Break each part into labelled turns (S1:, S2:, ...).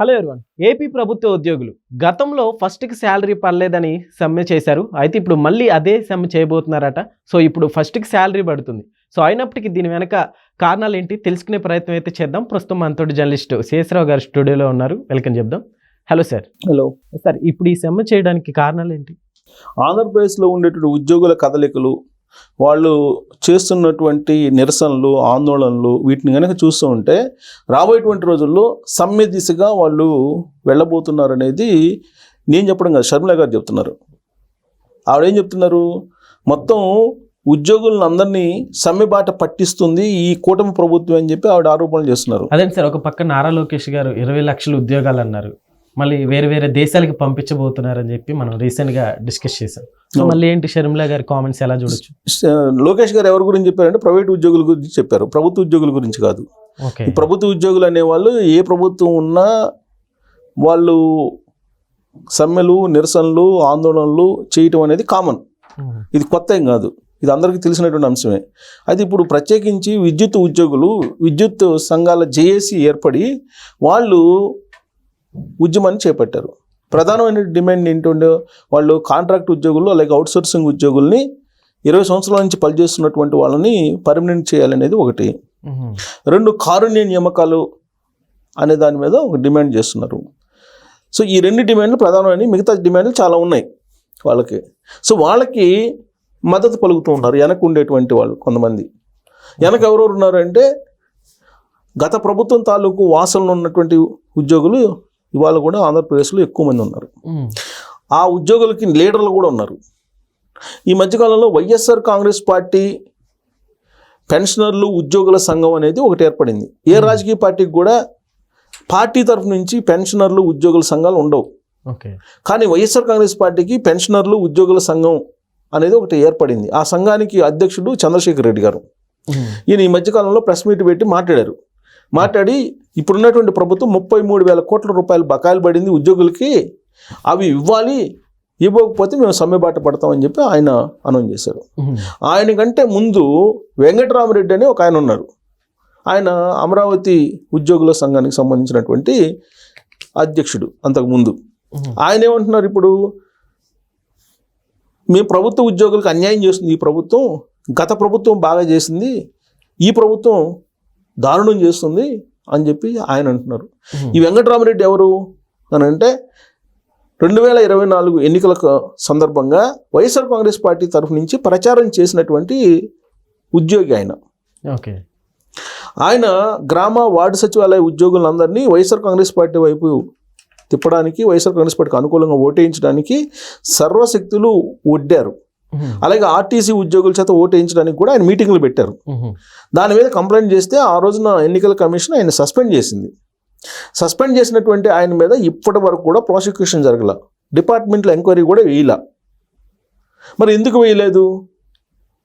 S1: Hello everyone. AP ప్రభుత్వ ఉద్యోగులు గతంలో ఫస్ట్కి శాలరీ పడలేదని సమ్మె చేశారు. అయితే ఇప్పుడు మళ్ళీ అదే సమ్మె చేయబోతున్నారట. సో ఇప్పుడు ఫస్ట్కి శాలరీ పడుతుంది. సో అయినప్పటికీ దీని వెనక కారణాలు ఏంటి? తెలుసుకునే ప్రయత్నం అయితే చేద్దాం. ప్రస్తుతం మనతోటి జర్నలిస్ట్ శేషరావు గారు స్టూడియోలో ఉన్నారు. వెల్కమ్ చెప్దాం. Hello sir.
S2: హలో.
S1: సార్ ఇప్పుడు ఈ సమ్మె చేయడానికి కారణాలు ఏంటి?
S2: ఆంధ్రప్రదేశ్లో ఉండేటువంటి ఉద్యోగుల కదలికలు వాళ్ళు చేస్తున్నటువంటి నిరసనలు ఆందోళనలు వీటిని కనుక చూస్తూ ఉంటే రాబోయేటువంటి రోజుల్లో సమ్మె దిశగా వాళ్ళు వెళ్ళబోతున్నారు అనేది నేను చెప్పడం కాదు షర్మిల గారు చెప్తున్నారు. ఆవిడేం చెప్తున్నారు? మొత్తం ఉద్యోగులను అందరినీ సమ్మె బాట పట్టిస్తుంది ఈ కూటమి ప్రభుత్వం అని చెప్పి ఆవిడ ఆరోపణలు చేస్తున్నారు.
S1: అదే సార్ ఒక పక్క నారా లోకేష్ గారు ఇరవై లక్షల ఉద్యోగాలు అన్నారు. మళ్ళీ వేరే వేరే దేశాలకి పంపించబోతున్నారని చెప్పి మనం రీసెంట్గా డిస్కస్ చేసాం సో. మళ్ళీ ఏంటి షర్మిల గారి కామెంట్స్ ఎలా చూడొచ్చు?
S2: లోకేష్ గారు ఎవరి గురించి చెప్పారంటే ప్రైవేట్ ఉద్యోగుల గురించి చెప్పారు. ప్రభుత్వ ఉద్యోగుల గురించి కాదు. ప్రభుత్వ ఉద్యోగులు అనేవాళ్ళు ఏ ప్రభుత్వం ఉన్నా వాళ్ళు సమ్మెలు నిరసనలు ఆందోళనలు చేయటం అనేది కామన్. ఇది కొత్త ఏం కాదు. ఇది అందరికీ తెలిసినటువంటి అంశమే. అయితే ఇప్పుడు ప్రత్యేకించి విద్యుత్ ఉద్యోగులు విద్యుత్ సంఘాల జేఏసీ ఏర్పడి వాళ్ళు ఉద్యమాన్ని చేపట్టారు. ప్రధానమైన డిమాండ్ ఏంటంటే వాళ్ళు కాంట్రాక్ట్ ఉద్యోగులు అలాగే అవుట్సోర్సింగ్ ఉద్యోగుల్ని ఇరవై సంవత్సరాల నుంచి పనిచేస్తున్నటువంటి వాళ్ళని పర్మనెంట్ చేయాలనేది ఒకటి. రెండు కారుణ్య నియామకాలు అనే దాని మీద ఒక డిమాండ్ చేస్తున్నారు. సో ఈ రెండు డిమాండ్లు ప్రధానమైన మిగతా డిమాండ్లు చాలా ఉన్నాయి వాళ్ళకి. సో వాళ్ళకి మద్దతు పలుకుతూ ఉన్నారు వెనక ఉండేటువంటి వాళ్ళు కొంతమంది. వెనక ఎవరెవరు ఉన్నారంటే గత ప్రభుత్వం తాలూకు వాసనలు ఉన్నటువంటి ఉద్యోగులు ఇవాళ కూడా ఆంధ్రప్రదేశ్లో ఎక్కువ మంది ఉన్నారు. ఆ ఉద్యోగులకి లీడర్లు కూడా ఉన్నారు. ఈ మధ్యకాలంలో వైఎస్ఆర్ కాంగ్రెస్ పార్టీ పెన్షనర్లు ఉద్యోగుల సంఘం అనేది ఒకటి ఏర్పడింది. ఏ రాజకీయ పార్టీకి కూడా పార్టీ తరఫు నుంచి పెన్షనర్లు ఉద్యోగుల సంఘాలు ఉండవు.
S1: ఓకే.
S2: కానీ వైఎస్ఆర్ కాంగ్రెస్ పార్టీకి పెన్షనర్లు ఉద్యోగుల సంఘం అనేది ఒకటి ఏర్పడింది. ఆ సంఘానికి అధ్యక్షుడు చంద్రశేఖర్ రెడ్డి గారు. ఈయన ఈ మధ్యకాలంలో ప్రెస్ మీట్ పెట్టి మాట్లాడారు. మాట్లాడి ఇప్పుడున్నటువంటి ప్రభుత్వం ముప్పై మూడు వేల కోట్ల రూపాయలు బకాయిలు పడింది ఉద్యోగులకి. అవి ఇవ్వాలి ఇవ్వకపోతే మేము సమ్మెబాట పడతామని చెప్పి ఆయన అనౌన్స్ చేశారు. ఆయన కంటే ముందు వెంకటరామరెడ్డి అని ఒక ఆయన ఉన్నారు. ఆయన అమరావతి ఉద్యోగుల సంఘానికి సంబంధించినటువంటి అధ్యక్షుడు అంతకు ముందు
S1: ఉమ్.
S2: ఆయన ఏమంటున్నారు ఇప్పుడు? మేము ప్రభుత్వ ఉద్యోగులకు అన్యాయం చేస్తుంది ఈ ప్రభుత్వం గత ప్రభుత్వం బాగా చేసింది ఈ ప్రభుత్వం దారుణం చేస్తుంది అని చెప్పి ఆయన అంటున్నారు. ఈ వెంకటరామరెడ్డి ఎవరు అని అంటే రెండు వేల ఇరవై నాలుగు ఎన్నికల సందర్భంగా వైఎస్ఆర్ కాంగ్రెస్ పార్టీ తరఫు నుంచి ప్రచారం చేసినటువంటి ఉద్యోగి ఆయన
S1: ఓకే
S2: ఆయన గ్రామ వార్డు సచివాలయ ఉద్యోగులందరినీ వైఎస్ఆర్ కాంగ్రెస్ పార్టీ వైపు తిప్పడానికి వైఎస్ఆర్ కాంగ్రెస్ పార్టీకి అనుకూలంగా ఓటేయించడానికి సర్వశక్తులు ఒడ్డారు. అలాగే ఆర్టీసీ ఉద్యోగుల చేత ఓటేయించడానికి కూడా ఆయన మీటింగ్లు పెట్టారు. దాని మీద కంప్లైంట్ చేస్తే ఆ రోజున ఎన్నికల కమిషన్ ఆయన సస్పెండ్ చేసింది. సస్పెండ్ చేసినటువంటి ఆయన మీద ఇప్పటి వరకు కూడా ప్రాసిక్యూషన్ జరగల. డిపార్ట్మెంట్లో ఎంక్వైరీ కూడా వేయలా. మరి ఎందుకు వేయలేదు?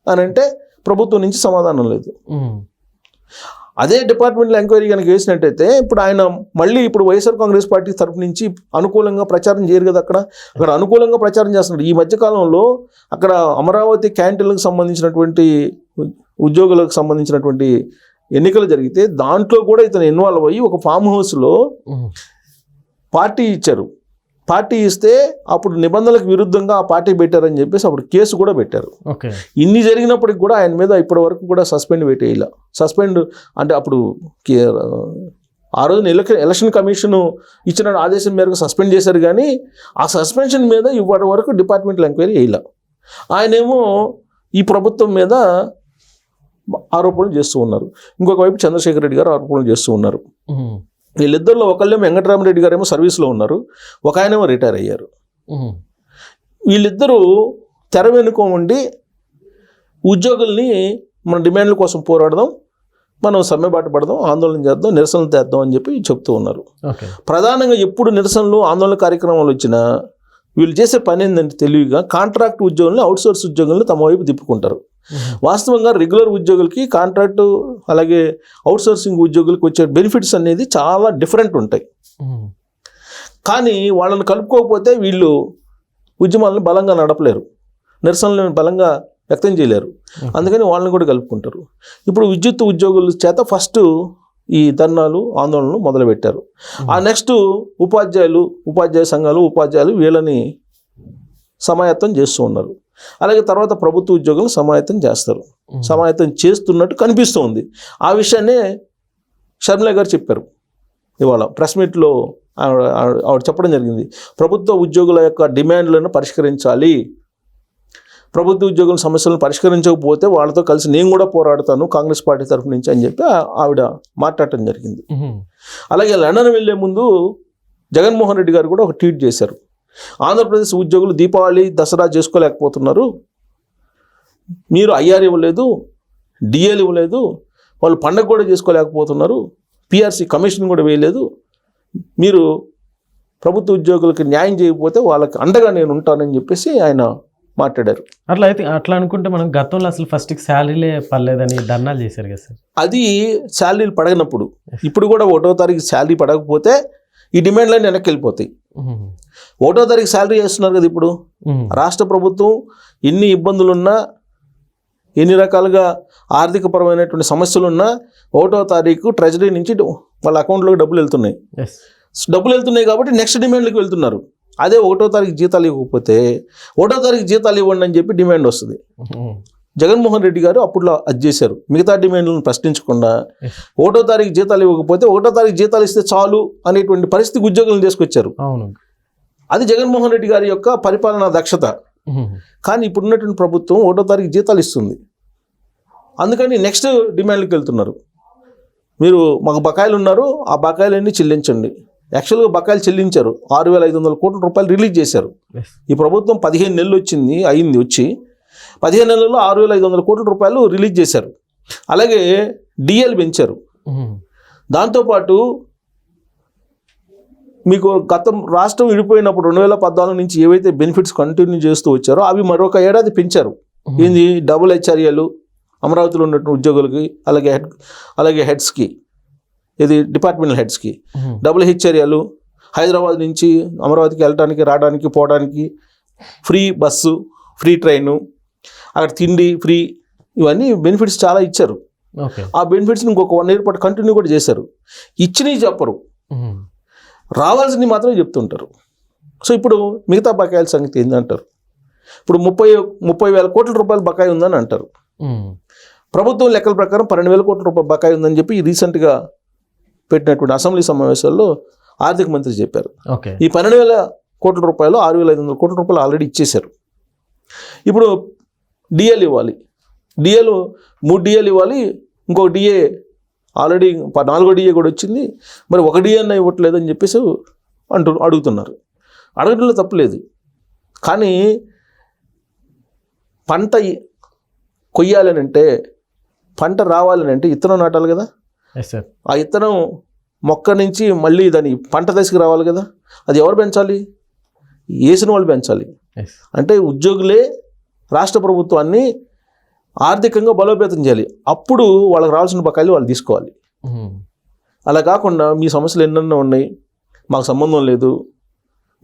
S2: అని అంటే ప్రభుత్వం నుంచి సమాధానం లేదు. అదే డిపార్ట్మెంట్లో ఎంక్వైరీ కనుక వేసినట్టయితే ఇప్పుడు ఆయన మళ్ళీ ఇప్పుడు వైఎస్ఆర్ కాంగ్రెస్ పార్టీ తరఫు నుంచి అనుకూలంగా ప్రచారం చేయరు కదా అక్కడ. అక్కడ అనుకూలంగా ప్రచారం చేస్తున్నాడు ఈ మధ్యకాలంలో అక్కడ అమరావతి క్యాంటీన్లకు సంబంధించినటువంటి ఉద్యోగులకు సంబంధించినటువంటి ఎన్నికలు జరిగితే దాంట్లో కూడా ఇతను ఇన్వాల్వ్ అయ్యి ఒక ఫామ్ హౌస్లో. పార్టీ ఇచ్చారు. పార్టీ ఇస్తే అప్పుడు నిబంధనలకు విరుద్ధంగా ఆ పార్టీ పెట్టారని చెప్పేసి అప్పుడు కేసు కూడా పెట్టారు. ఇన్ని జరిగినప్పటికి కూడా ఆయన మీద ఇప్పటి వరకు కూడా సస్పెండ్ పెట్టేయాల. సస్పెండ్ అంటే అప్పుడు ఆ రోజున ఎలక్షన్ ఎలక్షన్ కమిషన్ ఇచ్చిన ఆదేశం మేరకు సస్పెండ్ చేశారు కానీ ఆ సస్పెన్షన్ మీద ఇప్పటి వరకు డిపార్ట్మెంటల్ ఎంక్వైరీ వేయాల ఆయనేమో ఈ ప్రభుత్వం మీద ఆరోపణలు చేస్తూ ఉన్నారు. ఇంకొక వైపు చంద్రశేఖర్ రెడ్డి గారు ఆరోపణలు చేస్తూ ఉన్నారు. వీళ్ళిద్దరిలో ఒకళ్ళేమో వెంకటరామరెడ్డి గారేమో సర్వీస్లో ఉన్నారు ఒక ఆయనేమో రిటైర్ అయ్యారు. వీళ్ళిద్దరూ తెర వెనుక ఉండి ఉద్యోగుల్ని మన డిమాండ్ల కోసం పోరాడదాం మనం సమ్మెబాట పడదాం ఆందోళన చేద్దాం నిరసనలు తెద్దాం అని చెప్పి చెప్తూ ఉన్నారు ప్రధానంగా ఎప్పుడు నిరసనలు ఆందోళన కార్యక్రమాలు వచ్చినా వీళ్ళు చేసే పని ఏంటంటే తెలివిగా కాంట్రాక్ట్ ఉద్యోగులను అవుట్సోర్స్ ఉద్యోగులను తమ వైపు తిప్పుకుంటారు. వాస్తవంగా రెగ్యులర్ ఉద్యోగులకి కాంట్రాక్టు అలాగే అవుట్సోర్సింగ్ ఉద్యోగులకు వచ్చే బెనిఫిట్స్ అనేది చాలా డిఫరెంట్ ఉంటాయి. కానీ వాళ్ళని కలుపుకోకపోతే వీళ్ళు ఉద్యమాలను బలంగా నడపలేరు. నిరసనలను బలంగా వ్యక్తం చేయలేరు. అందుకని వాళ్ళని కూడా కలుపుకుంటారు. ఇప్పుడు విద్యుత్ ఉద్యోగుల చేత ఫస్ట్ ఈ ధర్నాలు ఆందోళనలు మొదలుపెట్టారు. ఆ నెక్స్ట్ ఉపాధ్యాయులు ఉపాధ్యాయ సంఘాలు ఉపాధ్యాయులు వీళ్ళని సమాయత్తం చేస్తూ ఉన్నారు. అలాగే తర్వాత ప్రభుత్వ ఉద్యోగులు సమాయత్తం చేస్తారు. సమాయత్తం చేస్తున్నట్టు కనిపిస్తోంది. ఆ విషయాన్నే షర్మిల గారు చెప్పారు. ఇవాళ ప్రెస్ మీట్లో ఆవిడ చెప్పడం జరిగింది. ప్రభుత్వ ఉద్యోగుల యొక్క డిమాండ్లను పరిష్కరించాలి. ప్రభుత్వ ఉద్యోగుల సమస్యలను పరిష్కరించకపోతే వాళ్ళతో కలిసి నేను కూడా పోరాడతాను కాంగ్రెస్ పార్టీ తరఫు నుంచి అని చెప్పి ఆవిడ మాట్లాడటం జరిగింది. అలాగే లండన్ వెళ్ళే ముందు జగన్మోహన్ రెడ్డి గారు కూడా ఒక ట్వీట్ చేశారు. ఆంధ్రప్రదేశ్ ఉద్యోగులు దీపావళి దసరా చేసుకోలేకపోతున్నారు. మీరు ఐఆర్ ఇవ్వలేదు డిఎల్ ఇవ్వలేదు వాళ్ళు పండగ కూడా చేసుకోలేకపోతున్నారు. పిఆర్సీ కమిషన్ కూడా వేయలేదు. మీరు ప్రభుత్వ ఉద్యోగులకు న్యాయం చేయకపోతే వాళ్ళకి అండగా నేను ఉంటానని చెప్పేసి ఆయన మాట్లాడారు.
S1: అట్లా అయితే అట్లా అనుకుంటే మనం గతంలో అసలు ఫస్ట్కి శాలరీలే పర్లేదని ధర్నాలు చేశారు కదా సార్.
S2: అది శాలరీలు పడగనప్పుడు ఇప్పుడు కూడా ఒకటో తారీఖు శాలరీ పడకపోతే ఈ డిమాండ్లన్నీ వెనక్కి వెళ్ళిపోతాయి. ఒకటో తారీఖు శాలరీ చేస్తున్నారు కదా ఇప్పుడు. రాష్ట్ర ప్రభుత్వం ఎన్ని ఇబ్బందులున్నా ఎన్ని రకాలుగా ఆర్థికపరమైనటువంటి సమస్యలున్నా ఒకటో తారీఖు ట్రెజరీ నుంచి వాళ్ళ అకౌంట్లోకి డబ్బులు వెళ్తున్నాయి. డబ్బులు వెళ్తున్నాయి కాబట్టి నెక్స్ట్ డిమాండ్లకు వెళ్తున్నారు అదే ఒకటో తారీఖు జీతాలు ఇవ్వకపోతే ఒకటో తారీఖు జీతాలు ఇవ్వండి అని చెప్పి డిమాండ్ వస్తుంది. జగన్మోహన్ రెడ్డి గారు అప్పుడు అది చేశారు. మిగతా డిమాండ్లను ప్రశ్నించకుండా. ఒకటో తారీఖు జీతాలు ఇవ్వకపోతే ఒకటో తారీఖు జీతాలు ఇస్తే చాలు అనేటువంటి పరిస్థితి ఉద్యోగులను తీసుకొచ్చారు.
S1: అవును.
S2: అది జగన్మోహన్ రెడ్డి గారి యొక్క పరిపాలనా దక్షత. కానీ ఇప్పుడున్నటువంటి ప్రభుత్వం ఒకటో తారీఖు జీతాలు ఇస్తుంది. అందుకని నెక్స్ట్ డిమాండ్లకు వెళ్తున్నారు. మీరు మాకు బకాయిలు ఉన్నారు ఆ బకాయిలన్నీ చెల్లించండి. యాక్చువల్గా బకాయిలు చెల్లించారు. ఆరు వేల ఐదు వందల కోట్ల రూపాయలు రిలీజ్ చేశారు. ఈ ప్రభుత్వం పదిహేను నెలలు వచ్చింది అయింది వచ్చి పదిహేను నెలల్లో ఆరు వేల ఐదు వందల కోట్ల రూపాయలు రిలీజ్ చేశారు. అలాగే డిఎల్ పెంచారు. దాంతోపాటు మీకు గతం రాష్ట్రం విడిపోయినప్పుడు రెండు వేల పద్నాలుగు నుంచి ఏవైతే బెనిఫిట్స్ కంటిన్యూ చేస్తూ వచ్చారో అవి మరొక ఏడాది పెంచారు. ఏంది? డబుల్ హెచ్ఆర్ఏలు అమరావతిలో ఉన్నటువంటి ఉద్యోగులకి అలాగే హెడ్ అలాగే హెడ్స్కి ఇది డిపార్ట్మెంటల్ హెడ్స్కి. డబుల్ హెచ్ఆర్ఏలు హైదరాబాద్ నుంచి అమరావతికి వెళ్ళడానికి రావడానికి పోవడానికి ఫ్రీ బస్సు ఫ్రీ ట్రైను అక్కడ తిండి ఫ్రీ ఇవన్నీ బెనిఫిట్స్ చాలా ఇచ్చారు. ఆ బెనిఫిట్స్ని ఇంకొక వన్ ఇయర్ పాటు కంటిన్యూ కూడా చేశారు. ఇచ్చినవి చెప్పరు. రావాల్సింది మాత్రమే చెప్తుంటారు. సో ఇప్పుడు మిగతా బకాయిల సంగతి ఏంటంటారు ఇప్పుడు ముప్పై ముప్పై వేల కోట్ల రూపాయల బకాయి ఉందని అంటారు. ప్రభుత్వం లెక్కల ప్రకారం పన్నెండు వేల కోట్ల రూపాయల బకాయి ఉందని చెప్పి రీసెంట్గా పెట్టినటువంటి అసెంబ్లీ సమావేశాల్లో ఆర్థిక మంత్రి చెప్పారు. ఈ పన్నెండు వేల కోట్ల రూపాయలు ఆరు వేల ఐదు వందల కోట్ల రూపాయలు ఆల్రెడీ ఇచ్చేశారు. ఇప్పుడు డిఎల్ ఇవ్వాలి. డిఎల్ మూడు డిఎల్ ఇవ్వాలి ఇంకొక డిఏ ఆల్రెడీ నాలుగో డిఏ కూడా వచ్చింది. మరి ఒక డిఏ అన్న ఇవ్వట్లేదు అని చెప్పేసి అంటూ అడుగుతున్నారు. అడగడంలో తప్పులేదు కానీ పంట కొయ్యాలని అంటే పంట రావాలని అంటే ఇత్తనం నాటాలి కదా? ఆ ఇత్తనం మొక్క నుంచి మళ్ళీ దాని పంట దశకి రావాలి కదా? అది ఎవరు పెంచాలి? వేసిన వాళ్ళు పెంచాలి. అంటే ఉద్యోగులే రాష్ట్ర ప్రభుత్వాన్ని ఆర్థికంగా బలోపేతం చేయాలి. అప్పుడు వాళ్ళకి రావాల్సిన బకాయిలు వాళ్ళు తీసుకోవాలి. అలా కాకుండా మీ సమస్యలు ఎన్నెన్నో ఉన్నాయి. మాకు సంబంధం లేదు.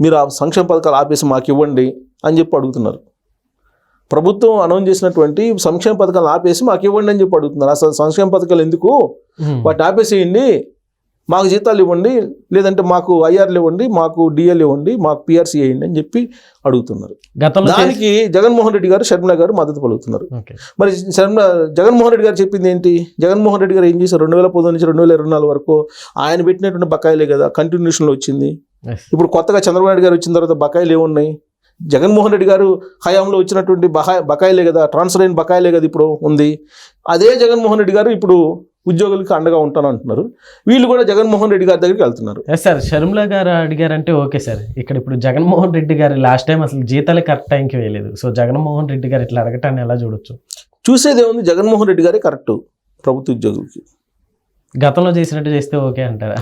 S2: మీరు ఆ సంక్షేమ పథకాలు ఆపేసి మాకు ఇవ్వండి అని చెప్పి అడుగుతున్నారు. ప్రభుత్వం అనౌన్స్ చేసినటువంటి సంక్షేమ పథకాలు ఆపేసి మాకు ఇవ్వండి అని చెప్పి అడుగుతున్నారు. అసలు సంక్షేమ పథకాలు ఎందుకు. వాటిని ఆపేసేయండి. మాకు జీతాలు ఇవ్వండి లేదంటే మాకు ఐఆర్లు ఇవ్వండి మాకు డిఎల్ ఇవ్వండి మాకు పిఆర్సీ వేయండి అని చెప్పి అడుగుతున్నారు. దానికి జగన్మోహన్ రెడ్డి గారు షర్మిల గారు మద్దతు పలుకుతున్నారు. మరి శర్మ జగన్మోహన్ రెడ్డి గారు చెప్పింది ఏంటి? జగన్మోహన్ రెడ్డి గారు ఏం చేశారు? రెండు వేల పంతొమ్మిది నుంచి రెండు వేల ఇరవై నాలుగు వరకు ఆయన పెట్టినటువంటి బకాయిలే కదా కంటిన్యూషన్లో వచ్చింది. ఇప్పుడు కొత్తగా చంద్రబాబు నాయుడు గారు వచ్చిన తర్వాత బకాయిలు ఏమున్నాయి జగన్మోహన్ రెడ్డి గారు హయాంలో వచ్చినటువంటి బకాయి బకాయిలే కదా ట్రాన్స్ఫర్ అయిన బకాయిలే కదా ఇప్పుడు ఉంది. అదే జగన్మోహన్ రెడ్డి గారు ఇప్పుడు ఉద్యోగులకి అండగా ఉంటాను అంటున్నారు. వీళ్ళు కూడా జగన్మోహన్ రెడ్డి గారి దగ్గరికి వెళ్తున్నారు.
S1: ఎస్ సార్ షర్మిల గారు అడిగారంటే ఓకే సార్. ఇక్కడ ఇప్పుడు జగన్మోహన్ రెడ్డి గారు లాస్ట్ టైం అసలు జీతాలే కరెక్ట్ టైంకి వేయలేదు. సో జగన్మోహన్ రెడ్డి గారు ఇట్లా అడగటాన్ని ఎలా చూడొచ్చు?
S2: చూసేది ఏముంది? జగన్మోహన్ రెడ్డి గారే కరెక్ట్ ప్రభుత్వ ఉద్యోగులకి.
S1: గతంలో చేసినట్టు చేస్తే ఓకే అంటారా?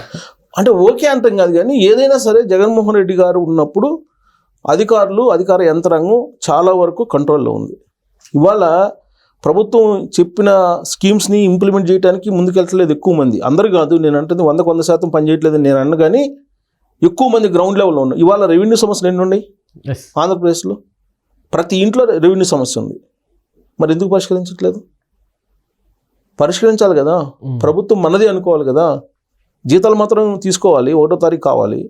S2: అంటే ఓకే అంటాం కాదు కానీ ఏదైనా సరే జగన్మోహన్ రెడ్డి గారు ఉన్నప్పుడు అధికారులు అధికార యంత్రాంగం చాలా వరకు కంట్రోల్లో ఉంది. ఇవాళ ప్రభుత్వం చెప్పిన స్కీమ్స్ని ఇంప్లిమెంట్ చేయడానికి ముందుకెళ్తలేదు ఎక్కువ మంది. అందరు కాదు నేను అంటుంది వందకు వంద శాతం పనిచేయట్లేదని నేను అన్న కానీ ఎక్కువ మంది గ్రౌండ్ లెవెల్లో ఉన్నారు ఇవాళ రెవెన్యూ సమస్యలు ఎన్ని ఉన్నాయి? ఆంధ్రప్రదేశ్లో ప్రతి ఇంట్లో రెవెన్యూ సమస్య ఉంది. మరి ఎందుకు పరిష్కరించట్లేదు? పరిష్కరించాలి కదా. ప్రభుత్వం మనది అనుకోవాలి కదా. జీతాలు మాత్రం తీసుకోవాలి ఒకటో తారీఖు కావాలి.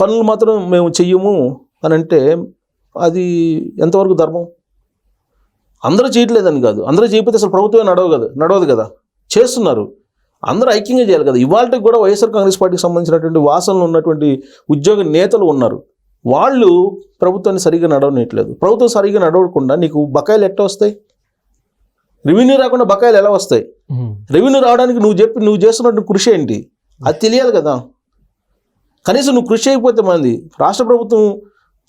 S2: పనులు మాత్రం మేము చెయ్యము అని అంటే అది ఎంతవరకు ధర్మం? అందరూ చేయట్లేదని కాదు. అందరూ చేయకపోతే అసలు ప్రభుత్వమే నడవ కదా నడవదు కదా. చేస్తున్నారు. అందరూ ఐక్యంగా చేయాలి కదా. ఇవాళకి కూడా వైఎస్ఆర్ కాంగ్రెస్ పార్టీకి సంబంధించినటువంటి వాసనలు ఉన్నటువంటి ఉద్యోగ నేతలు ఉన్నారు. వాళ్ళు ప్రభుత్వాన్ని సరిగ్గా నడవనట్లేదు ప్రభుత్వం సరిగ్గా నడవకుండా నీకు బకాయిలు ఎట్లా వస్తాయి? రెవెన్యూ రాకుండా బకాయిలు ఎలా వస్తాయి. రెవెన్యూ రావడానికి నువ్వు చెప్పి నువ్వు చేస్తున్నటువంటి కృషి ఏంటి? అది తెలియాలి కదా. కనీసం నువ్వు కృషి అయిపోతే మంది రాష్ట్ర ప్రభుత్వం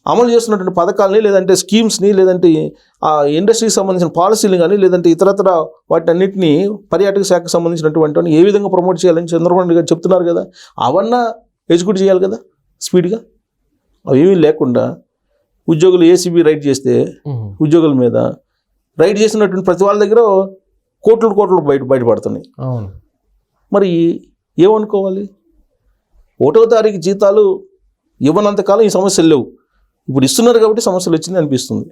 S2: అమలు చేస్తున్నటువంటి పథకాలని లేదంటే స్కీమ్స్ని లేదంటే ఆ ఇండస్ట్రీకి సంబంధించిన పాలసీలు కానీ లేదంటే ఇతరత్ర వాటి అన్నింటినీ పర్యాటక శాఖకు సంబంధించినటువంటి ఏ విధంగా ప్రమోట్ చేయాలని చంద్రబాబు నాయుడు గారు చెప్తున్నారు కదా అవన్నా ఎగ్జిక్యూట్ చేయాలి కదా స్పీడ్గా? అవేమీ లేకుండా ఉద్యోగులు ఏసీబీ రైట్ చేస్తే. ఉద్యోగుల మీద రైట్ చేసినటువంటి ప్రతి వాళ్ళ దగ్గర కోట్లు కోట్లు బయట బయటపడుతున్నాయి.
S1: అవును.
S2: మరి ఏమనుకోవాలి? ఒకటో తారీఖు జీతాలు ఇవ్వనంతకాలం ఈ సమస్యలు లేవు. ఇప్పుడు ఇస్తున్నారు కాబట్టి సమస్యలు వచ్చింది అనిపిస్తుంది.